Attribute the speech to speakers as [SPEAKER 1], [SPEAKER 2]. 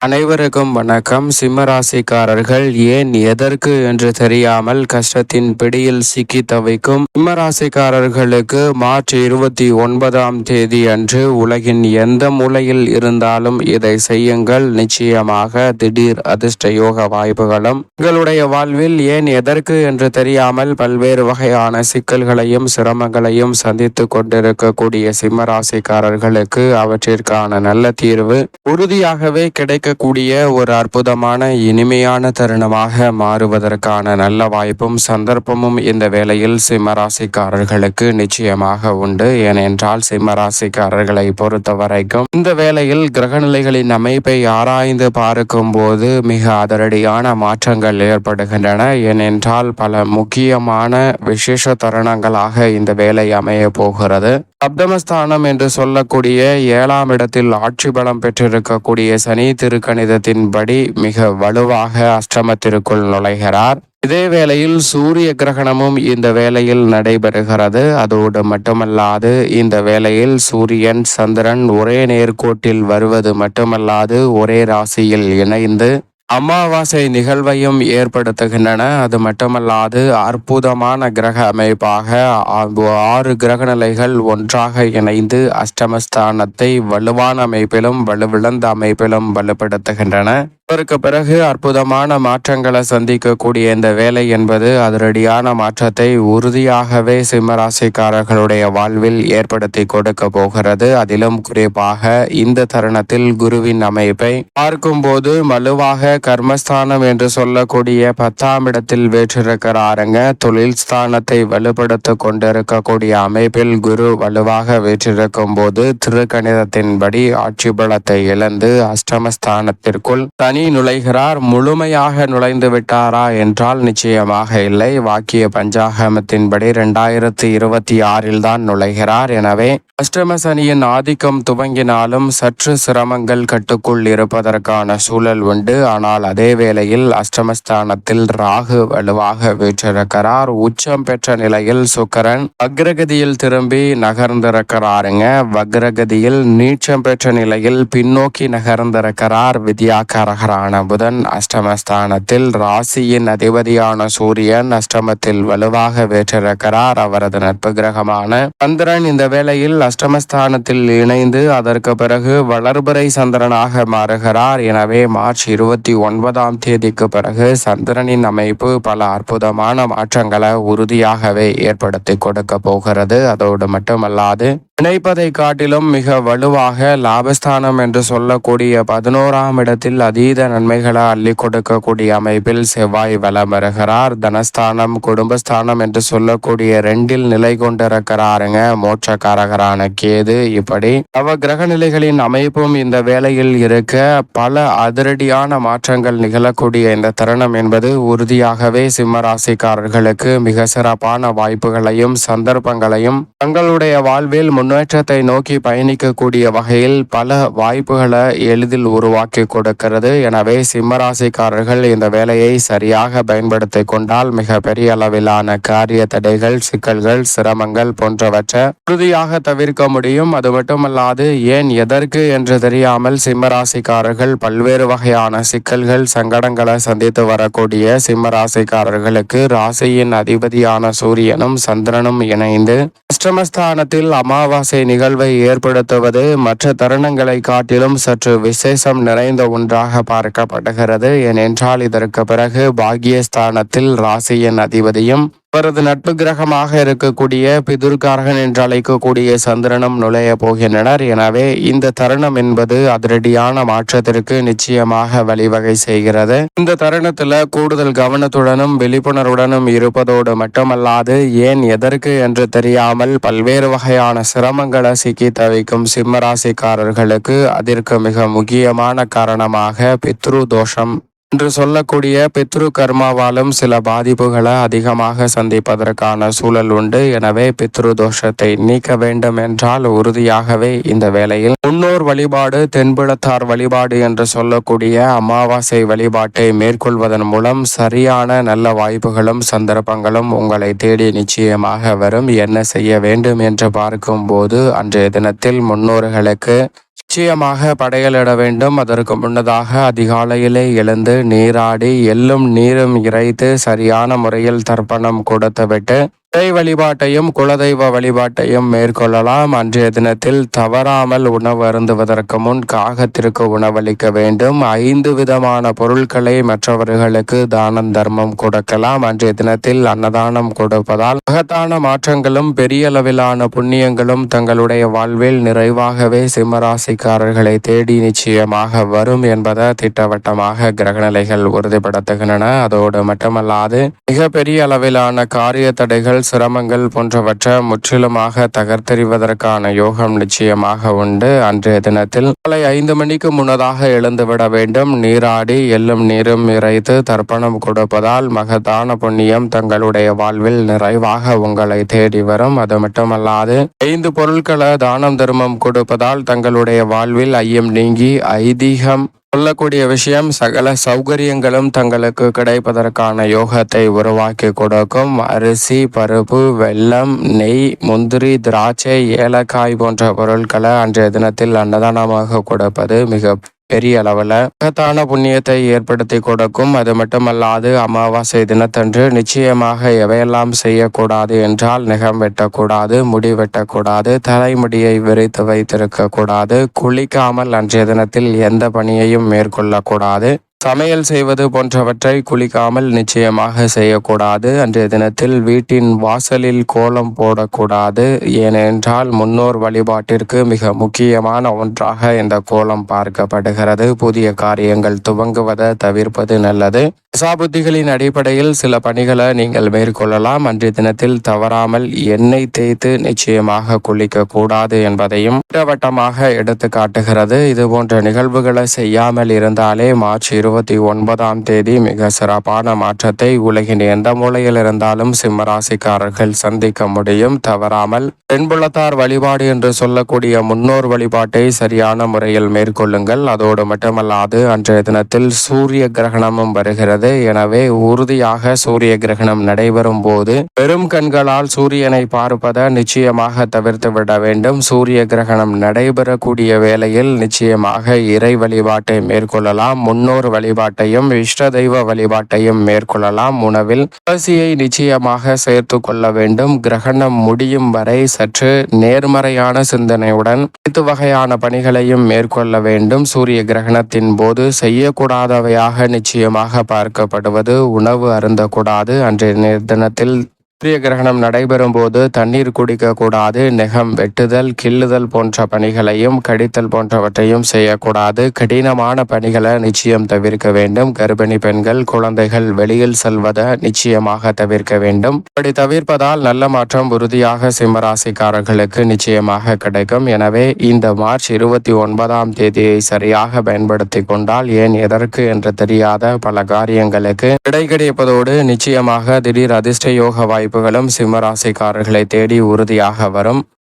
[SPEAKER 1] அனைவருக்கும் வணக்கம். சிம்மராசிக்காரர்கள் ஏன் எதற்கு என்று தெரியாமல் கஷ்டத்தின் பிடியில் சிக்கி தவிக்கும் சிம்மராசிக்காரர்களுக்கு மார்ச் இருபத்தி ஒன்பதாம் தேதி அன்று உலகின் எந்த மூலையில் இருந்தாலும் இதை செய்யுங்கள். நிச்சயமாக திடீர் அதிர்ஷ்ட யோக வாய்ப்புகளும் உங்களுடைய வாழ்வில் ஏன் எதற்கு என்று தெரியாமல் பல்வேறு வகையான சிக்கல்களையும் சிரமங்களையும் சந்தித்து கொண்டிருக்கக்கூடிய சிம்மராசிக்காரர்களுக்கு அவற்றிற்கான நல்ல தீர்வு உறுதியாகவே கிடைக்க கிடைக்கக்கூடிய ஒரு அற்புதமான இனிமையான தருணமாக மாறுவதற்கான நல்ல வாய்ப்பும் சந்தர்ப்பமும் இந்த வேளையில் சிம்மராசிக்காரர்களுக்கு நிச்சயமாக உண்டு. ஏனென்றால் சிம்மராசிக்காரர்களை பொறுத்த வரைக்கும் இந்த வேளையில் கிரகநிலைகளின் அமைப்பை ஆராய்ந்து பார்க்கும் போது மிக அதிரடியான மாற்றங்கள் ஏற்படுகின்றன. ஏனென்றால் பல முக்கியமான விசேஷ தருணங்களாக இந்த வேலை அமைய போகிறது. சப்தமஸ்தானம் என்று சொல்லக்கூடிய ஏழாம் இடத்தில் ஆட்சி பலம் பெற்றிருக்கக்கூடிய சனி திரு திருக்கணிதத்தின்படி மிக வலுவாக அஷ்டமத்திற்குள் நுழைகிறார். இதே வேளையில் சூரிய கிரகணமும் இந்த வேளையில் நடைபெறுகிறது. அதோடு மட்டுமல்லாது இந்த வேளையில் சூரியன் சந்திரன் ஒரே நேர்கோட்டில் வருவது மட்டுமல்லாது ஒரே ராசியில் இணைந்து அமாவாசை நிகழ்வையும் ஏற்படுத்துகின்றன. அது மட்டுமல்லாது அற்புதமான கிரக அமைப்பாக ஆறு கிரக நிலைகள் ஒன்றாக இணைந்து அஷ்டமஸ்தானத்தை வலுவான அமைப்பிலும் வலுவிழந்த அமைப்பிலும் வலுப்படுத்துகின்றன. இதற்கு பிறகு அற்புதமான மாற்றங்களை சந்திக்கக்கூடிய இந்த வேலை என்பது அதிரடியான மாற்றத்தை உறுதியாகவே சிம்மராசிக்காரர்களுடைய வாழ்வில் ஏற்படுத்தி கொடுக்க போகிறது. அதிலும் குறிப்பாக இந்த தருணத்தில் குருவின் அமைப்பை பார்க்கும்போது வலுவாக கர்மஸ்தானம் என்று சொல்லக்கூடிய பத்தாம் இடத்தில் வேற்றிருக்கிறாருங்க. தொழில் ஸ்தானத்தை வலுப்படுத்த கொண்டிருக்கக்கூடிய அமைப்பில் குரு வலுவாக வேற்றிருக்கும் போது திருக்கணிதத்தின்படி ஆட்சி பலத்தை இழந்து அஷ்டமஸ்தானத்திற்குள் தனி சனி நுழைகிறார் முழுமையாக நுழைந்து விட்டாரா என்றால் நிச்சயமாக இல்லை. வாக்கிய பஞ்சாகமத்தின்படி இரண்டாயிரத்தி இருபத்தி ஆறில் தான் நுழைகிறார். எனவே அஷ்டம சனியின் ஆதிக்கம் துவங்கினாலும் சற்று சிரமங்கள் கட்டுக்குள் இருப்பதற்கான சூழல் உண்டு. ஆனால் அதே வேளையில் அஷ்டமஸ்தானத்தில் ராகு வலுவாக வீற்றிருக்கிறார். உச்சம் பெற்ற நிலையில் சுக்கரன் வக்ரகதியில் திரும்பி நகர்ந்திருக்கிறாருங்க. வக்ரகதியில் நீச்சம் பெற்ற நிலையில் பின்னோக்கி நகர்ந்திருக்கிறார் வித்யாகரகர் கிரகரான புதன் அஷ்டமஸ்தானத்தில் ராசியின் அதிபதியான சூரியன் அஷ்டமத்தில் வலுவாக வேற்றிருக்கிறார். அவரது நட்பு கிரகமான சந்திரன் இந்த வேளையில் அஷ்டமஸ்தானத்தில் இணைந்து அதற்கு பிறகு வளர்புரை சந்திரனாக மாறுகிறார். எனவே மார்ச் இருபத்தி ஒன்பதாம் தேதிக்கு பிறகு சந்திரனின் அமைப்பு பல அற்புதமான மாற்றங்களை உறுதியாகவே ஏற்படுத்தி கொடுக்க போகிறது. அதோடு மட்டுமல்லாது நினைப்பதை காட்டிலும் மிக வலுவாக லாபஸ்தானம் என்று சொல்லக்கூடிய பதினோராம் இடத்தில் அதீத நன்மைகளை அள்ளி கொடுக்கக்கூடிய அமைப்பில் செவ்வாய் வலம் வருகிறார். தனஸ்தானம் குடும்பஸ்தானம் என்று சொல்லக்கூடிய ரெண்டில் நிலை கொண்டிருக்கிறாருங்க. மோட்சக்காரகரான கேது. இப்படி அவ கிரக நிலைகளின் அமைப்பும் இந்த வேளையில் இருக்க பல அதிரடியான மாற்றங்கள் நிகழக்கூடிய இந்த தருணம் என்பது உறுதியாகவே சிம்மராசிக்காரர்களுக்கு மிக சிறப்பான வாய்ப்புகளையும் சந்தர்ப்பங்களையும் தங்களுடைய வாழ்வில் முன் முன்னேற்றத்தை நோக்கி பயணிக்கக்கூடிய வகையில் பல வாய்ப்புகளை எளிதில் உருவாக்கி கொடுக்கிறது. எனவே சிம்மராசிக்காரர்கள் இந்த வேலையை சரியாக பயன்படுத்தி கொண்டால் மிக பெரிய அளவிலான காரிய தடைகள் சிக்கல்கள் சிரமங்கள் போன்றவற்றை உறுதியாக தவிர்க்க முடியும். அது மட்டுமல்லாது ஏன் எதற்கு என்று தெரியாமல் சிம்மராசிக்காரர்கள் பல்வேறு வகையான சிக்கல்கள் சங்கடங்களை சந்தித்து வரக்கூடிய சிம்மராசிக்காரர்களுக்கு ராசியின் அதிபதியான சூரியனும் சந்திரனும் இணைந்து அஷ்டமஸ்தானத்தில் அமாவா அமாவாசை நிகழ்வை ஏற்படுத்துவது மற்ற தருணங்களை காட்டிலும் சற்று விசேஷம் நிறைந்த ஒன்றாக பார்க்கப்படுகிறது. ஏனென்றால் இதற்கு பிறகு பாகியஸ்தானத்தில் ராசியின் அதிபதியும் அவரது நட்பு கிரகமாக இருக்கக்கூடிய பிதுர்காரகன் என்று அழைக்கக்கூடிய சந்திரனும் நுழைய போகின்றனர். எனவே இந்த தருணம் என்பது அதிரடியான மாற்றத்திற்கு நிச்சயமாக வழிவகை செய்கிறது. இந்த தருணத்துல கூடுதல் கவனத்துடனும் விழிப்புணர்வுடனும் இருப்பதோடு மட்டுமல்லாது ஏன் எதற்கு என்று தெரியாமல் பல்வேறு வகையான சிரமங்களை சிக்கி தவிக்கும் சிம்மராசிக்காரர்களுக்கு அதற்கு மிக முக்கியமான காரணமாக பித்ரு தோஷம் என்று சொல்லக்கூடிய பித்ரு கர்மாவாலும் சில பாதிப்புகளை அதிகமாக சந்திப்பதற்கான சூழல் உண்டு. எனவே பித்ரு தோஷத்தை நீக்க வேண்டும் என்றால் உறுதியாகவே இந்த வேளையில் முன்னோர் வழிபாடு தென்புலத்தார் வழிபாடு என்று சொல்லக்கூடிய அமாவாசை வழிபாட்டை மேற்கொள்வதன் மூலம் சரியான நல்ல வாய்ப்புகளும் சந்தர்ப்பங்களும் உங்களை தேடி நிச்சயமாக வரும். என்ன செய்ய வேண்டும் என்று பார்க்கும்போது அன்றைய தினத்தில் முன்னோர்களுக்கு நிச்சயமாக படையலிட வேண்டும். அதற்கு முன்னதாக அதிகாலையிலே எழுந்து நீராடி எள்ளும் நீரும் இறைத்து சரியான முறையில் தர்ப்பணம் கொடுத்துவிட்டு இறை வழிபாட்டையும் குலதெய்வ வழிபாட்டையும் மேற்கொள்ளலாம். அன்றைய தினத்தில் தவறாமல் உணவு அருந்துவதற்கு முன் காகத்திற்கு உணவளிக்க வேண்டும். ஐந்து விதமான பொருட்களை மற்றவர்களுக்கு தானம் தர்மம் கொடுக்கலாம். அன்றைய தினத்தில் அன்னதானம் கொடுப்பதால் மகத்தான மாற்றங்களும் பெரிய அளவிலான புண்ணியங்களும் தங்களுடைய வாழ்வில் நிறைவாகவே சிம்மராசிக்காரர்களை தேடி நிச்சயமாக வரும் என்பதை திட்டவட்டமாக கிரகநிலைகள் உறுதிப்படுத்துகின்றன. அதோடு மட்டுமல்லாது மிகப்பெரிய அளவிலான காரிய தடைகள் சிரமங்கள் போன்றவற்றை முற்றிலுமாக தகர்த்தெறிவதற்கான யோகம் நிச்சயமாக உண்டு. அன்றைய தினத்தில் காலை ஐந்து மணிக்கு முன்னதாக எழுந்துவிட வேண்டும். நீராடி எள்ளும் நீரும் இறைத்து தர்ப்பணம் கொடுப்பதால் மகத்தான புண்ணியம் தங்களுடைய வாழ்வில் நிறைவாக உங்களை தேடி வரும். அது மட்டுமல்லாது ஐந்து பொருட்களை தானம் தர்மம் கொடுப்பதால் தங்களுடைய வாழ்வில் ஐயம் நீங்கி ஐதீகம் சொல்லக்கூடிய விஷயம் சகல சௌகரியங்களும் தங்களுக்கு கிடைப்பதற்கான யோகத்தை உருவாக்கி கொடுக்கும். அரிசி பருப்பு வெல்லம் நெய் முந்திரி திராட்சை ஏலக்காய் போன்ற பொருட்களை அன்றைய தினத்தில் அன்னதானமாக கொடுப்பது மிக பெரிய அளவில். மகத்தான புண்ணியத்தை ஏற்படுத்தி கொடுக்கும். அது மட்டுமல்லாது அமாவாசை தினத்தன்று நிச்சயமாக எவையெல்லாம் செய்யக்கூடாது என்றால் நிகம் வெட்டக்கூடாது முடி வெட்டக்கூடாது தலைமுடியை விரித்து வைத்திருக்க கூடாது குளிக்காமல் அன்றைய தினத்தில் எந்த பணியையும் மேற்கொள்ளக்கூடாது. சமையல் செய்வது போன்றவற்றை குளிக்காமல் நிச்சயமாக செய்யக்கூடாது. அன்றைய தினத்தில் வீட்டின் வாசலில் கோலம் போடக்கூடாது. ஏனென்றால் முன்னோர் வழிபாட்டிற்கு மிக முக்கியமான ஒன்றாக இந்த கோலம் பார்க்கப்படுகிறது. புதிய காரியங்கள் துவங்குவதை தவிர்ப்பது நல்லது. தசாபுத்திகளின் அடிப்படையில் சில பணிகளை நீங்கள் மேற்கொள்ளலாம். அன்றைய தினத்தில் தவறாமல் எண்ணெய் தேய்த்து நிச்சயமாக குளிக்க கூடாது என்பதையும் திட்டவட்டமாக எடுத்து காட்டுகிறது. இது போன்ற நிகழ்வுகளை செய்யாமல் இருந்தாலே மார்ச் இருபத்தி ஒன்பதாம் தேதி மிக சிறப்பான மாற்றத்தை உலகின் எந்த மூலையில் இருந்தாலும் சிம்மராசிக்காரர்கள் சந்திக்க முடியும். தவறாமல் பெண்புலத்தார் வழிபாடு என்று சொல்லக்கூடிய முன்னோர் வழிபாட்டை சரியான முறையில் மேற்கொள்ளுங்கள். அதோடு மட்டுமல்லாது அன்றைய தினத்தில் சூரிய கிரகணமும் வருகிறது. உள்ளது எனவே உறுதியாக சூரிய கிரகணம் நடைபெறும் போது பெரும் கண்களால் சூரியனை பார்ப்பதை நிச்சயமாக தவிர்த்து விட வேண்டும். சூரிய கிரகணம் நடைபெறக்கூடிய வேளையில் நிச்சயமாக இறை வழிபாட்டை மேற்கொள்ளலாம். முன்னோர் வழிபாட்டையும் இஷ்ட தெய்வ வழிபாட்டையும் மேற்கொள்ளலாம். உணவில் துளசியை நிச்சயமாக சேர்த்து கொள்ள வேண்டும். கிரகணம் முடியும் வரை சற்று நேர்மறையான சிந்தனையுடன் அனைத்து வகையான பணிகளையும் மேற்கொள்ள வேண்டும். சூரிய கிரகணத்தின் போது செய்யக்கூடாதவையாக நிச்சயமாக பார்க்க பார்க்கப்படுவது உணவு அருந்தக்கூடாது. அன்றைய தினத்தில் சூரிய கிரகணம் நடைபெறும் போது தண்ணீர் குடிக்கக்கூடாது நெகம் வெட்டுதல் கிள்ளுதல் போன்ற பணிகளையும் கடித்தல் போன்றவற்றையும் செய்யக்கூடாது. கடினமான பணிகளை நிச்சயம் தவிர்க்க வேண்டும். கர்ப்பிணி பெண்கள் குழந்தைகள் வெளியில் செல்வதை நிச்சயமாக தவிர்க்க வேண்டும். இப்படி தவிர்ப்பதால் நல்ல மாற்றம் உறுதியாக சிம்மராசிக்காரர்களுக்கு நிச்சயமாக கிடைக்கும். எனவே இந்த மார்ச் இருபத்தி ஒன்பதாம் தேதியை சரியாக பயன்படுத்தி கொண்டால் ஏன் எதற்கு என்று தெரியாத பல காரியங்களுக்கு விடை கிடைப்பதோடு நிச்சயமாக திடீர் அதிர்ஷ்ட யோக வாய்ப்பு வாய்ப்புகளும் சிம்மராசிக்காரர்களை தேடி உறுதியாக வரும்.